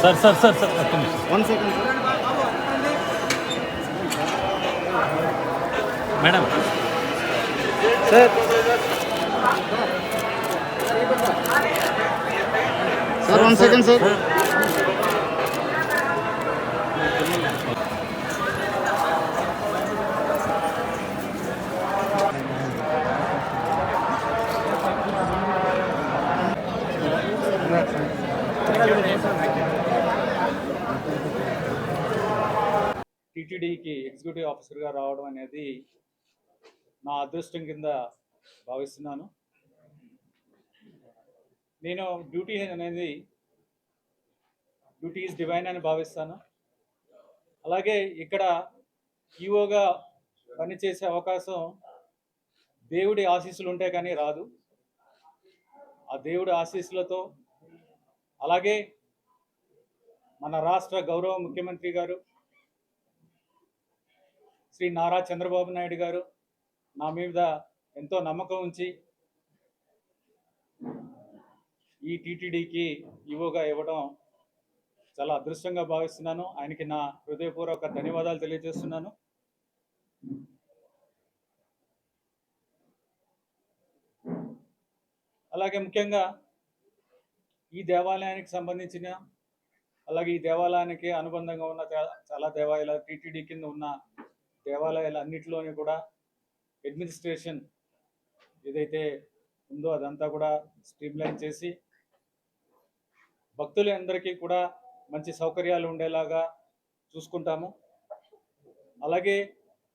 Sir sir sir sir ఒక్క నిమిషం. One second madam sir sir one టీటీడీకి executive ఆఫీసర్గా రావడం అనేది నా అదృష్టం కింద భావిస్తున్నాను. నేను డ్యూటీ అనేది డ్యూటీ ఈజ్ డివైన్ అని భావిస్తాను. అలాగే ఇక్కడ ఈఓగా పనిచేసే అవకాశం దేవుడి ఆశీస్సులు ఉంటే కానీ రాదు. ఆ దేవుడి ఆశీస్సులతో అలాగే మన రాష్ట్ర గౌరవ ముఖ్యమంత్రి గారు శ్రీ నారా చంద్రబాబు నాయుడు గారు నా మీద ఎంతో నమ్మకం ఉంచి ఈ టీటీడీకి ఈవోగా ఇవ్వడం చాలా అదృష్టంగా భావిస్తున్నాను. ఆయనకి నా హృదయపూర్వక ధన్యవాదాలు తెలియజేస్తున్నాను. అలాగే ముఖ్యంగా ఈ దేవాలయానికి సంబంధించిన అలాగే ఈ దేవాలయానికి అనుబంధంగా ఉన్న చాలా దేవాలయాలు టీటీడీ కింద ఉన్న దేవాలయాలు అన్నింటిలోనే కూడా అడ్మినిస్ట్రేషన్ ఏదైతే ఉందో అదంతా కూడా స్ట్రీమ్లైన్ చేసి భక్తులందరికీ కూడా మంచి సౌకర్యాలు ఉండేలాగా చూసుకుంటాము. అలాగే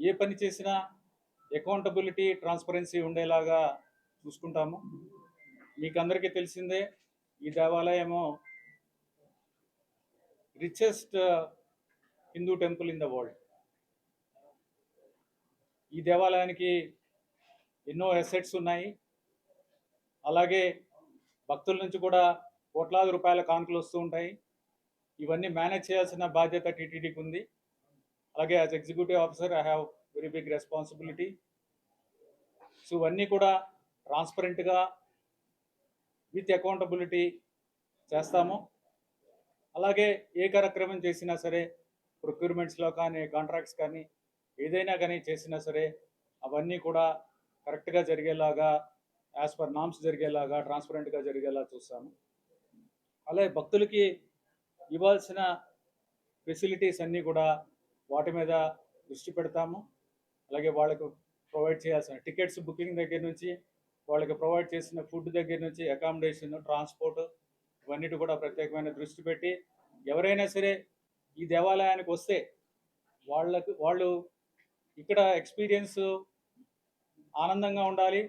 ఏ పని చేసినా అకౌంటబిలిటీ ట్రాన్స్పరెన్సీ ఉండేలాగా చూసుకుంటాము. మీకు అందరికీ తెలిసిందే ఈ దేవాలయము richest Hindu temple in the world. ఈ దేవాలయానికి ఎన్నో అసెట్స్ ఉన్నాయి. అలాగే భక్తుల నుంచి కూడా కోట్లాది రూపాయల కానుకలు వస్తూ ఉంటాయి. ఇవన్నీ మేనేజ్ చేయాల్సిన బాధ్యత టీటీడీకి ఉంది. అలాగే as executive officer I have very big responsibility so ఇవన్నీ కూడా ట్రాన్స్పరెంట్గా విత్ అకౌంటబిలిటీ చేస్తాము. అలాగే ఏ కార్యక్రమం చేసినా సరే ప్రొక్యూర్మెంట్స్లో కానీ కాంట్రాక్ట్స్ కానీ ఏదైనా కానీ చేసినా సరే అవన్నీ కూడా కరెక్ట్గా జరిగేలాగా యాజ్ పర్ నామ్స్ జరిగేలాగా ట్రాన్స్పరెంట్గా జరిగేలా చూస్తాము. అలాగే భక్తులకి ఇవ్వాల్సిన ఫెసిలిటీస్ అన్నీ కూడా వాటి మీద దృష్టి పెడతాము. అలాగే వాళ్ళకు ప్రొవైడ్ చేయాల్సిన టికెట్స్ బుకింగ్ దగ్గర నుంచి వాళ్ళకి ప్రొవైడ్ చేసిన ఫుడ్ దగ్గర నుంచి అకామిడేషన్ ట్రాన్స్పోర్ట్ ఇవన్నిటి కూడా ప్రత్యేకమైన దృష్టి పెట్టి ఎవరైనా సరే ఈ దేవాలయానికి వస్తే వాళ్ళకు వాళ్ళు ఇక్కడ ఎక్స్పీరియన్స్ ఆనందంగా ఉండాలి.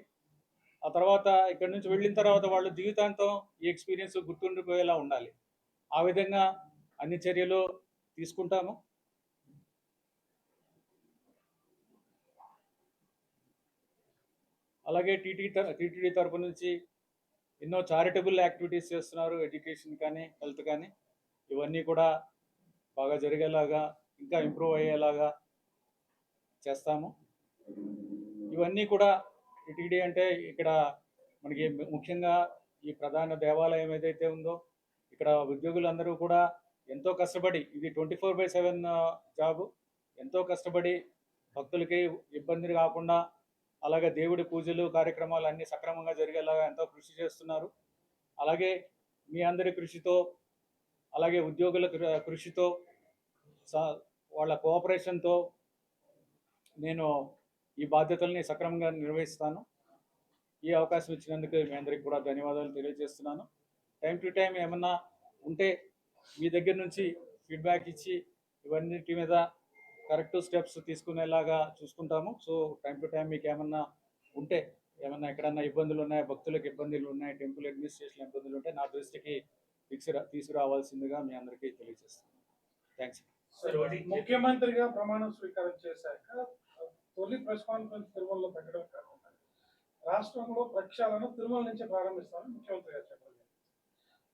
ఆ తర్వాత ఇక్కడ నుంచి వెళ్ళిన తర్వాత వాళ్ళు జీవితాంతం ఈ ఎక్స్పీరియన్స్ గుర్తుండిపోయేలా ఉండాలి. ఆ విధంగా అన్ని చర్యలు తీసుకుంటాము. అలాగే టీటీ టీటీడీ తరపు నుంచి ఎన్నో చారిటబుల్ యాక్టివిటీస్ చేస్తున్నారు. ఎడ్యుకేషన్ కానీ హెల్త్ కానీ. ఇవన్నీ కూడా బాగా జరిగేలాగా ఇంకా ఇంప్రూవ్ అయ్యేలాగా చేస్తాము. ఇవన్నీ కూడా టీటీడీ అంటే ఇక్కడ మనకి ముఖ్యంగా ఈ ప్రధాన దేవాలయం ఏదైతే ఉందో ఇక్కడ ఉద్యోగులందరూ కూడా ఎంతో కష్టపడి ఇది twenty four by seven job. ఎంతో కష్టపడి భక్తులకి ఇబ్బంది కాకుండా అలాగే దేవుడి పూజలు కార్యక్రమాలు అన్నీ సక్రమంగా జరిగేలాగా ఎంతో కృషి చేస్తున్నారు. అలాగే మీ అందరి కృషితో అలాగే ఉద్యోగుల కృ- కృషితో స- వాళ్ళ కోఆపరేషన్తో నేను ఈ బాధ్యతల్ని సక్రమంగా నిర్వహిస్తాను. ఈ అవకాశం ఇచ్చినందుకు మీ అందరికి కూడా ధన్యవాదాలు తెలియజేస్తున్నాను. టైం టు టైం ఏమన్నా ఉంటే మీ దగ్గర నుంచి ఫీడ్బ్యాక్ ఇచ్చి ఇవన్నిటి మీద కరెక్ట్ స్టెప్స్ తీసుకునేలాగా చూసుకుంటాము. సో టైం టు టైం మీకు ఏమన్నా ఉంటే ఏమన్నా ఎక్కడన్నా ఇబ్బందులు ఉన్నాయి? భక్తులకు ఇబ్బందులు ఉన్నాయి? టెంపుల్ అడ్మినిస్ట్రేషన్ ఇబ్బందులు ఉంటే నా దృష్టికి తీసుకురా తీసుకురావాల్సిందిగా మీ అందరికీ తెలియజేస్తాను థ్యాంక్స్ ముఖ్యమంత్రిగా ప్రమాణం స్వీకారం చేశాక తొలి ప్రెస్ కాన్ఫరెన్స్ తిరుమలలో పెట్టడం కాకుండా రాష్ట్రంలో ప్రక్షాళన తిరుమల నుంచి ప్రారంభిస్తామని ముఖ్యమంత్రి గారు చెప్పడం జరిగింది.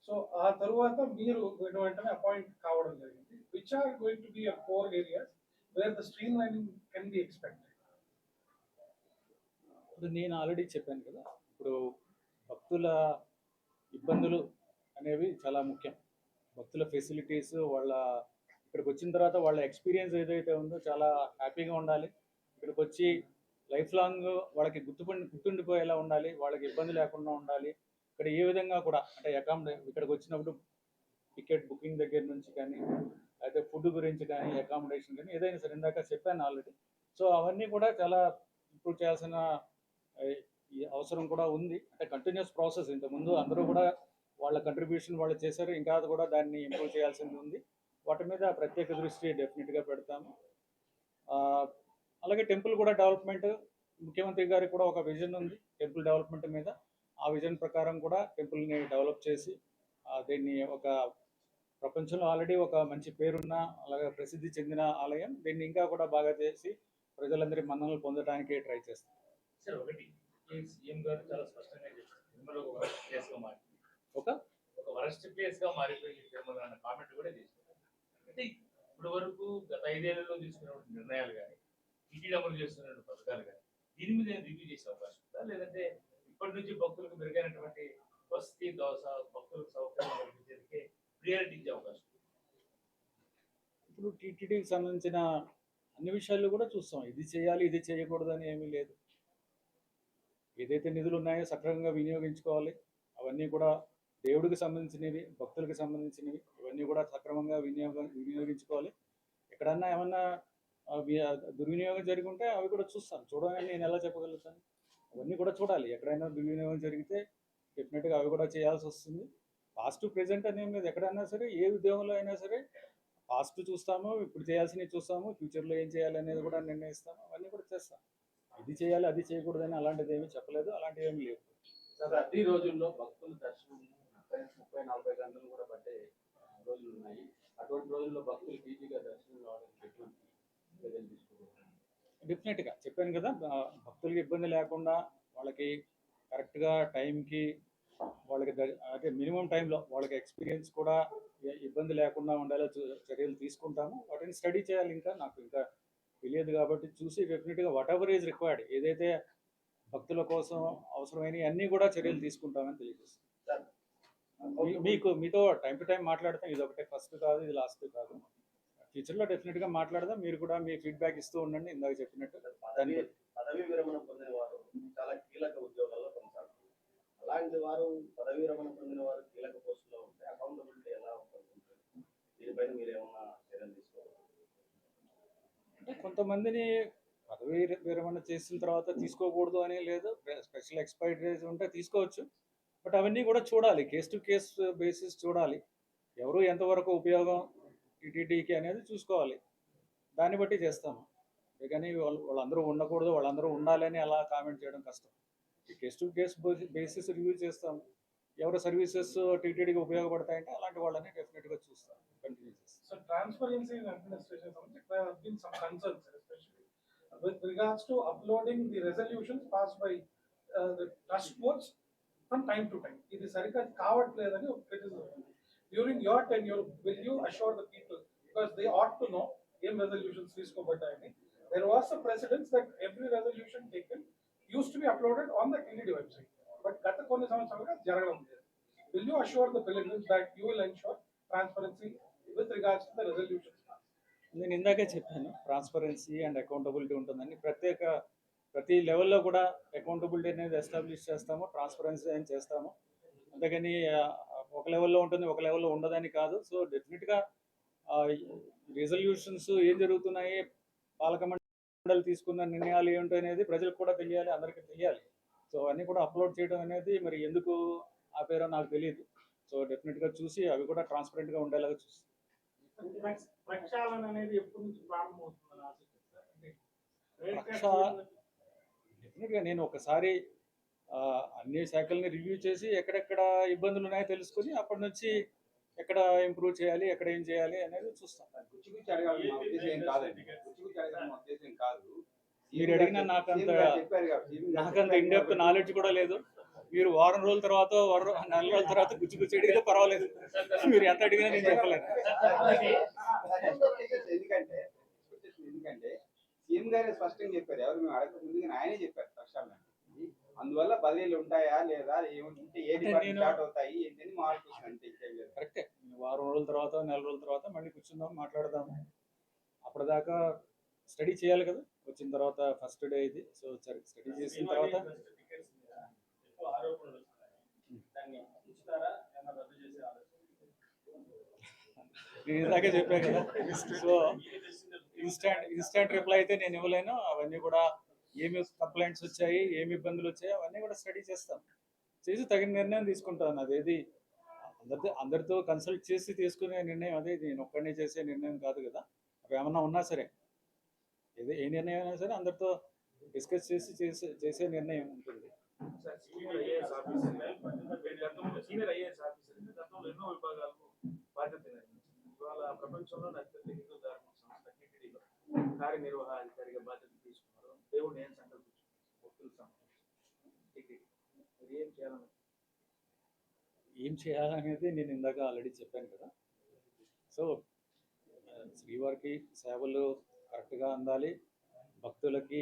సో ఆ తరువాత మీరు వెంటనే అపాయింట్ కావడం జరిగింది. Which are going to be a four areas where the streamlining can be expected నేను ఆల్రెడీ చెప్పాను కదా ఇప్పుడు భక్తుల ఇబ్బందులు అనేవి చాలా ముఖ్యం. భక్తుల ఫెసిలిటీస్ వాళ్ళ ఇక్కడికి వచ్చిన తర్వాత వాళ్ళ ఎక్స్పీరియన్స్ ఏదైతే ఉందో చాలా హ్యాపీగా ఉండాలి. ఇక్కడికి వచ్చి లైఫ్ లాంగ్ వాళ్ళకి గుర్తుపడి గుర్తుండిపోయేలా ఉండాలి వాళ్ళకి ఇబ్బంది లేకుండా ఉండాలి. ఇక్కడ ఏ విధంగా కూడా అంటే అకామిడే ఇక్కడికి వచ్చినప్పుడు టికెట్ బుకింగ్ దగ్గర నుంచి కానీ అయితే ఫుడ్ గురించి కానీ అకామిడేషన్ కానీ ఏదైనా సరే ఇందాక చెప్పాను ఆల్రెడీ. సో అవన్నీ కూడా చాలా ఇంప్రూవ్ చేయాల్సిన ఈ అవసరం కూడా ఉంది. అంటే కంటిన్యూస్ ప్రాసెస్ ఇంతకుముందు అందరూ కూడా వాళ్ళ కంట్రిబ్యూషన్ వాళ్ళు చేశారు ఇంకా అది కూడా దాన్ని ఇంప్రూవ్ చేయాల్సింది ఉంది. వాటి మీద ప్రత్యేక దృష్టి డెఫినెట్గా పెడతాము. అలాగే టెంపుల్ కూడా డెవలప్మెంట్ ముఖ్యమంత్రి గారికి కూడా ఒక విజన్ ఉంది టెంపుల్ డెవలప్మెంట్ మీద. ఆ విజన్ ప్రకారం కూడా టెంపుల్ని డెవలప్ చేసి దీన్ని ఒక ప్రపంచంలో ఆల్రెడీ ఒక మంచి పేరున్న అలాగే ప్రసిద్ధి చెందిన ఆలయం. దీన్ని ఇంకా కూడా బాగా చేసి ప్రజలందరి మన్ననలు పొందడానికి ట్రై చేస్తాం. ఒక వరస్ట్ ప్లేస్గా మారింది ఒక? ఒక వరస్ట్ ప్లేస్గా మారిపోయింది తిరుమల అన్న కామెంట్ కూడా చేశారు. అంటే ఇప్పటి వరకు గత ఐదేళ్ళలో తీసుకున్న నిర్ణయాలు కానీ టీటీడీ అమలు చేస్తున్న పథకాలు కానీ. దీని మీద రివ్యూ చేసే అవకాశం ఉందా? లేదంటే ఇప్పటి నుంచి భక్తులకు మెరుగైనటువంటి వసతి దోశ భక్తులకు సౌకర్యం కల్పించేందుకే ప్రియారిటీ ఇచ్చే అవకాశం ఇప్పుడు టీటీడీకి సంబంధించిన అన్ని విషయాల్లో కూడా చూస్తాం. ఇది చేయాలి ఇది చేయకూడదు అని ఏమీ లేదు. ఏదైతే నిధులు ఉన్నాయో సక్రమంగా వినియోగించుకోవాలి. అవన్నీ కూడా దేవుడికి సంబంధించినవి భక్తులకు సంబంధించినవి. ఇవన్నీ కూడా సక్రమంగా వినియోగ వినియోగించుకోవాలి. ఎక్కడన్నా ఏమన్నా దుర్వినియోగం జరిగి ఉంటే అవి కూడా చూస్తాను. చూడగానే నేను ఎలా చెప్పగలుగుతాను? అవన్నీ కూడా చూడాలి. ఎక్కడైనా దుర్వినియోగం జరిగితే డెఫినెట్గా అవి కూడా చేయాల్సి వస్తుంది. పాస్ట్ ప్రెజెంట్ అనేం లేదు ఎక్కడైనా సరే ఏ ఉద్యోగంలో అయినా సరే పాస్ట్ చూస్తాము ఇప్పుడు చేయాల్సినవి చూస్తాము ఫ్యూచర్లో ఏం చేయాలి అనేది కూడా నిర్ణయిస్తాము అవన్నీ కూడా చేస్తాం. ఇది చేయాలి అది చేయకూడదని అలాంటిది ఏమీ చెప్పలేదు అలాంటివి ఏమీ లేవు. సార్ రోజుల్లో భక్తుల దర్శనం ముప్పై ముప్పై నలభై గంటలు కూడా పట్టే రోజులు ఉన్నాయి. అటువంటి రోజుల్లో భక్తులు ఈజీగా దర్శనం కావడానికి ఎటువంటి డెఫినెట్గా చెప్పాను కదా భక్తులకి ఇబ్బంది లేకుండా వాళ్ళకి కరెక్ట్గా టైంకి వాళ్ళకి అంటే మినిమం టైంలో వాళ్ళకి ఎక్స్పీరియన్స్ కూడా ఇబ్బంది లేకుండా ఉండేలా చర్యలు తీసుకుంటాము. వాటిని స్టడీ చేయాలి ఇంకా. నాకు ఇంకా తెలియదు కాబట్టి చూసి డెఫినెట్గా వాట్ ఎవర్ ఈజ్ రిక్వైర్డ్ ఏదైతే భక్తుల కోసం అవసరమైనవి అన్నీ కూడా చర్యలు తీసుకుంటామని తెలియజేస్తాను మీ- మీకు మీతో టైం టు టైం మాట్లాడతాం ఇది ఒకటే ఫస్ట్ కాదు ఇది లాస్ట్ కాదు. ఫ్యూచర్లో డెఫినెట్గా మాట్లాడదాం. మీరు కూడా మీ ఫీడ్బ్యాక్ ఇస్తూ ఉండండి. ఇందాక చెప్పినట్టు దాన్ని పదవి విరమణ పొందిన వారు చాలా కీలక ఉద్యోగాల్లో కొనసాగుతారు. అలాంటి వారు పదవీ విరమణ పొందిన వారు కీలక పోస్టులో ఉంటే అకౌంటబిలిటీ ఎలా ఉంటుంది దీనిపైన మీరు ఏమన్నా చర్యలు తీసుకోవాలి అంటే కొంతమందిని పదవి విరమణ చేసిన తర్వాత తీసుకోకూడదు అని లేదు. స్పెషల్ ఎక్స్పైరీస్ ఉంటే తీసుకోవచ్చు. బట్ అవన్నీ కూడా చూడాలి. కేస్ టు కేస్ బేసిస్ చూడాలి. ఎవరు ఎంతవరకు ఉపయోగం టీటీడీకి అనేది చూసుకోవాలి. దాన్ని బట్టి చేస్తాము. కానీ వాళ్ళు వాళ్ళందరూ ఉండకూడదు వాళ్ళందరూ ఉండాలని అలా కామెంట్ చేయడం కష్టం. ఈ case to case basis review చేస్తాము. ఎవరి సర్వీసెస్ టీటీడీకి ఉపయోగపడతాయంటే అలాంటి వాళ్ళని డెఫినెట్గా చూస్తాం. కంటిన్యూ చేస్తాం. ట్రాన్స్పరెన్సీ కావట్లేదని ఉంది. During your tenure, will you assure the people, because they ought to know ఏం resolutions తీసుకోబడ్డాయని. There was a precedence that every resolution taken used to be uploaded on the TDD website. But గత కొన్ని సంవత్సరాలుగా జరగడం లేదు. Will you assure the pilgrims that you will ensure transparency with regards to the resolutions? నేను ఇందాకే చెప్పాను transparency and accountability ఉంటుందని ప్రత్యేక ప్రతి లెవెల్లో కూడా అకౌంటబిలిటీ అనేది ఎస్టాబ్లిష్ చేస్తాము ట్రాన్స్పరెన్సీ అని చేస్తాము అంతేగాని ఆ, ఒక లెవెల్లో ఉంటుంది ఒక లెవెల్లో ఉండదని కాదు. సో డెఫినెట్గా రిజల్యూషన్స్ ఏం జరుగుతున్నాయి పాలక మండలి తీసుకున్న నిర్ణయాలు ఏంటో అనేది ప్రజలకు కూడా తెలియాలి అందరికీ తెలియాలి. సో అన్నీ కూడా అప్లోడ్ చేయడం అనేది మరి ఎందుకు ఆపేరో నాకు తెలియదు. సో డెఫినెట్గా చూసి అవి కూడా ట్రాన్స్పరెంట్గా ఉండేలాగా చూస్తాం ప్రక్షాళన అనేది ఎప్పటి నుంచి ప్రక్షా- డెఫినెట్గా నేను ఒకసారి అన్ని శాఖల్ని రివ్యూ చేసి ఎక్కడెక్కడ ఇబ్బందులు ఉన్నాయో తెలుసుకొని అప్పటి నుంచి ఎక్కడ ఇంప్రూవ్ చేయాలి ఎక్కడ ఏం చేయాలి అనేది చూస్తాం. మీరు అడిగిన నాకంత నాకంత ఇండెప్త్ నాలెడ్జ్ కూడా లేదు. మీరు వారం రోజుల తర్వాత వారం నెల రోజుల తర్వాత గుచ్చి గుచ్చి అడిగితే పర్వాలేదు. మీరు ఎంత అడిగినా నేను చెప్పలేదు ఎందుకంటే సీఎం గారే స్పష్టంగా చెప్పారు. ఎవరు మేము అడగక ముందుగా ఆయనే చెప్పారు స్పష్టంగా సార్, అలాగే ఏది అంటే పని నేను- స్టార్ట్ అవుతాయి ఏంటని మార్పులు అంతే లేదు. కరెక్టే. వారం రోజుల తర్వాత నెల రోజుల తర్వాత మళ్ళీ కూర్చుందాం మాట్లాడదాము. అప్పటిదాకా స్టడీ చేయాలి కదా. వచ్చిన తర్వాత ఫస్ట్ డే ఇది. సో స్టడీ చేసిన తర్వాత ఆలోచన? నేను ఇందాకే చెప్పాను కదా. సో ఇన్స్టాంట్ ఇన్స్టాంట్ రిప్లై అయితే నేను ఇవ్వలేను. అవన్నీ కూడా ఏమి కంప్లైంట్స్ వచ్చాయి ఏమి ఇబ్బందులు వచ్చాయి అవన్నీ కూడా స్టడీ చేస్తాను చేసి తగిన నిర్ణయం తీసుకుంటాను అదేది అందరితో అందరితో కన్సల్ట్ చేసి తీసుకునే నిర్ణయం అదే నేను ఒక్కడనే చేసే నిర్ణయం కాదు కదా. అవి ఏమన్నా ఉన్నా సరే ఏదో ఏ నిర్ణయం అయినా సరే అందరితో డిస్కస్ చేసి చేసే చేసే నిర్ణయం ఉంటుంది. ఎన్నో బాధ్యత ప్రపంచంలో అత్యంత హిందూ ధార్మిక సంస్థ బాధ్యత తీసుకుంటారు దేవుడు నేను మీరు ఏం చేయాలని ఏం చేయాలనేది నేను ఇందాక ఆల్రెడీ చెప్పాను కదా. సో శ్రీవారికి సేవలు కరెక్ట్గా అందాలి. భక్తులకి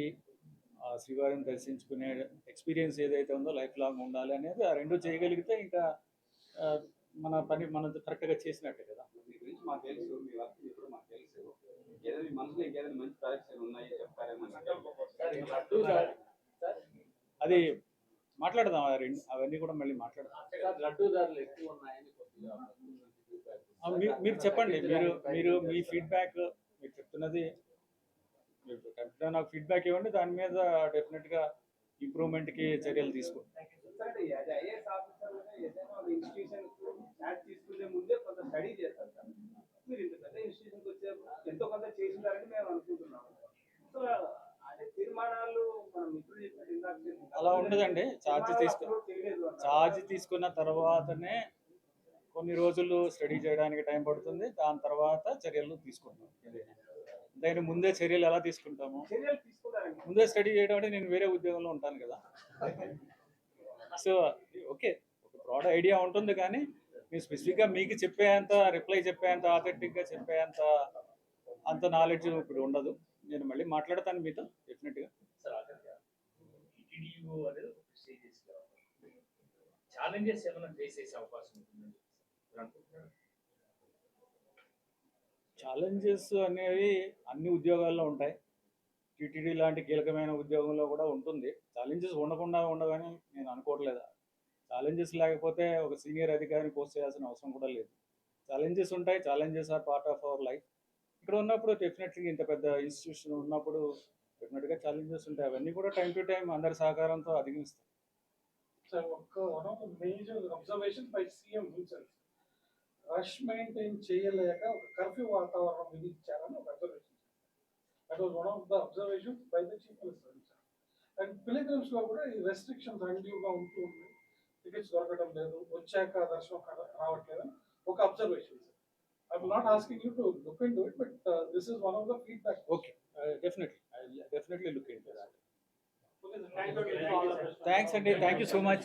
ఆ శ్రీవారిని దర్శించుకునే ఎక్స్పీరియన్స్ ఏదైతే ఉందో లైఫ్ లాంగ్ ఉండాలి అనేది ఆ రెండు చేయగలిగితే ఇంకా మన పని మనం కరెక్ట్గా చేసినట్టే కదా. మీ గురించి మాకు తెలుసు మీ వర్క్ ఇప్పుడు మాకు తెలుసు. ఏదో మీ మనసులో ఇంకేదైనా మంచి ప్రాజెక్ట్స్ ఉన్నాయి? చెప్తారేమో అది మాట్లాడదాం రెండు అవన్నీ కూడా మళ్ళీ మాట్లాడదాం. ఎక్కువ ఉన్నాయని మీరు చెప్పండి మీరు మీరు మీ ఫీడ్బ్యాక్ మీరు చెప్తున్నది మీరు నాకు ఫీడ్బ్యాక్ ఇవ్వండి దాని మీద డెఫినెట్గా ఇంప్రూవ్మెంట్కి చర్యలు తీసుకో. ఆఫీసర్ ఏదైనా ఒక ఇన్స్టిట్యూషన్ ఛార్జ్ తీసుకునే ముందే కొంత స్టడీ చేస్తారు మీరు ఇంత పెద్ద ఇన్స్టిట్యూషన్కి వచ్చేప్పుడు ఎంతో కొంత చేసింటారని మేము అనుకుంటున్నాము. సో తీర్మానాలు మన చెప్పినట్టు అలా ఉండదండి. ఛార్జ్ తీసుకో. ఛార్జ్ తీసుకున్న తర్వాతనే కొన్ని రోజులు స్టడీ చేయడానికి టైం పడుతుంది. దాని తర్వాత చర్యలు తీసుకుంటాం. దాని ముందే చర్యలు ఎలా తీసుకుంటాము? ముందే స్టడీ చేయడం అంటే నేను వేరే ఉద్యోగంలో ఉంటాను కదా. సో ఓకే ఒక బ్రాడ్ ఐడియా ఉంటుంది కానీ మీరు స్పెసిఫిక్గా మీకు చెప్పేంత రిప్లై చెప్పేంత ఆథెంటిక్గా చెప్పేంత అంత నాలెడ్జ్ ఇప్పుడు ఉండదు. నేను మళ్ళీ మాట్లాడతాను మీతో డెఫినెట్గా ఛాలెంజెస్ ఏమైనా ఫేస్ చేసే అవకాశం? ఛాలెంజెస్ అనేవి అన్ని ఉద్యోగాల్లో ఉంటాయి. టీటీడీ లాంటి కీలకమైన ఉద్యోగంలో కూడా ఉంటుంది. ఛాలెంజెస్ ఉండకుండా ఉండవని నేను అనుకోవట్లేదు. ఛాలెంజెస్ లేకపోతే ఒక సీనియర్ అధికారిని పోస్ట్ చేయాల్సిన అవసరం కూడా లేదు. ఛాలెంజెస్ ఉంటాయి challenges are part of our life ఇక్కడ ఉన్నప్పుడు డెఫినెట్లీ ఇంత పెద్ద ఇన్స్టిట్యూషన్ ఉన్నప్పుడు డెఫినెట్గా ఛాలెంజెస్ ఉంటాయి. అవన్నీ కూడా టైం టు టైం అందరి సహకారంతో అధిగమిస్తాం. So, ఒక- one of the observation by CM rush maintain చేయలేక ఒక కర్ఫ్యూ వాతావరణం విధించారని ఒక observation that was one of the observation by the chief minister and పిలిగ్రిమ్స్లో కూడా ఈ రెస్ట్రిక్షన్స్ అన్డ్యూగా ఉంటూ ఉన్నాయి. టికెట్స్ దొరకడం లేదు వచ్చాక దర్శనం కా- రావట్లేదు అని ఒక observation I'm not asking you to look into it but this is one of the feedback okay definitely definitely look in Thank you. Thanks అండి thank you so much